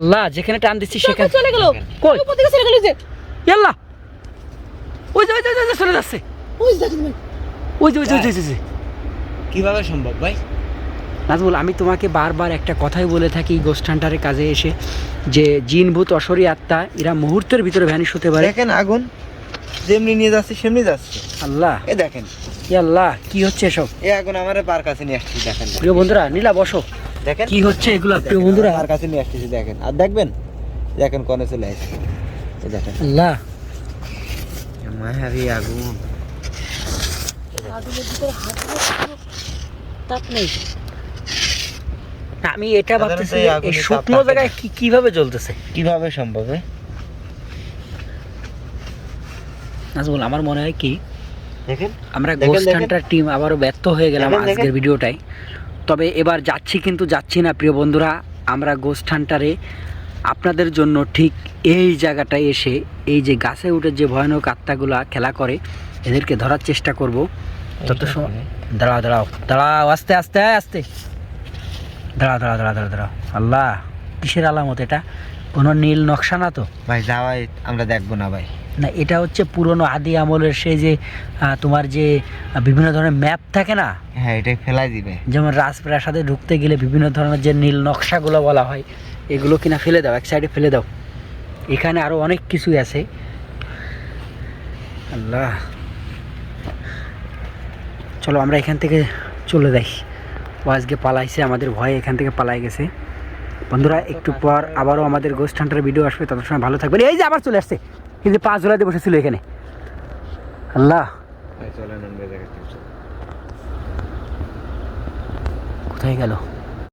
আল্লাহ যেখানে টান দিচ্ছি সেখানে চলে গেল। কই? উপর দিকে চলে গেল যে। ইয়াল্লা! ওই যে ওই যে, ওই যে, চলে যাচ্ছে। ওই যে ওই যে ওই যে ওই যে, ওই যে, কীভাবে সম্ভব ভাই? নাজমুল আমি তোমাকে বারবার একটা কথাই বলে থাকি গোস্টান্টারের কাজে এসে যে জিন ভূত অসরি আত্মা এরা মুহূর্তের ভিতরে ভ্যানিশ হতে পারে। দেখেন আগুন যেমনি নিয়ে যাচ্ছে সেমনি যাচ্ছে। আল্লাহ। এ দেখেন। এ আল্লাহ কি হচ্ছে এসব? এ আগুন আমার পার কাছে নিয়ে আসছি দেখেন। প্রিয় বন্ধুরা নীলা বসো। দেখেন? কি হচ্ছে এগুলো? প্রিয় বন্ধুরা পার কাছে নিয়ে আসতেছি দেখেন। আর দেখবেন? দেখেন কনে চলে আসছে। দেখেন। আল্লাহ। মায়াবী আগুন। আগুনের ভিতরে হাত দিয়ে তাপ নেই। না, আমি এটা ভাবতেছি এই শুকনো জায়গায় কি কীভাবে জ্বলতেছে? কীভাবে সম্ভব? নাজমুল আমার মনে হয় কি দেখেন। আমরা গোস্ট হান্টার টিম আবারও ব্যর্থ হয়ে গেলাম আজকের। ভিডিওটাই তবে এবার যাচ্ছি কিন্তু যাচ্ছি না প্রিয় বন্ধুরা। আমরা গোস্ট হান্টারে আপনাদের জন্য ঠিক এই জায়গাটায় এসে এই যে গাছে উঠে যে ভয়ানক আত্মাগুলা খেলা করে এদেরকে ধরার চেষ্টা করব। তত সময় দাঁড়াও দাঁড়াও দাঁড়াও আস্তে আস্তে আস্তে। দাঁড়াও দাঁড়াও দাঁড়াও দাঁড়াও দাঁড়াও। আল্লাহ কিসের আলামত এটা? কোনো নীল নকশা না তো? ভাই যাওয়াই আমরা দেখব না ভাই। না এটা হচ্ছে পুরনো আদি আমলের সেই যে তোমার যে বিভিন্ন ধরনের ম্যাপ থাকে না? হ্যাঁ এটাই ফেলাই দিবে। যেমন রাজপ্রাসাদে ঢুকতে গেলে বিভিন্ন ধরনের যে নীল নকশাগুলো বলা হয় এগুলো কিনা ফেলে দাও এক সাইডে ফেলে দাও। এখানে আরও অনেক কিছুই আছে। আল্লাহ। চলো আমরা এখান থেকে চলে যাই। ও আজকে পালাইছে আমাদের ভয়ে এখান থেকে পালাই গেছে। বন্ধুরা একটু পর আবারও আমাদের গোস্ট হান্টার ভিডিও আসবে তত সময় ভালো থাকবে এই যে আবার চলে আসছে। যে পাঁচ জুলাইতে বসেছিল এখানে। আল্লাহ। কোথায় গেল?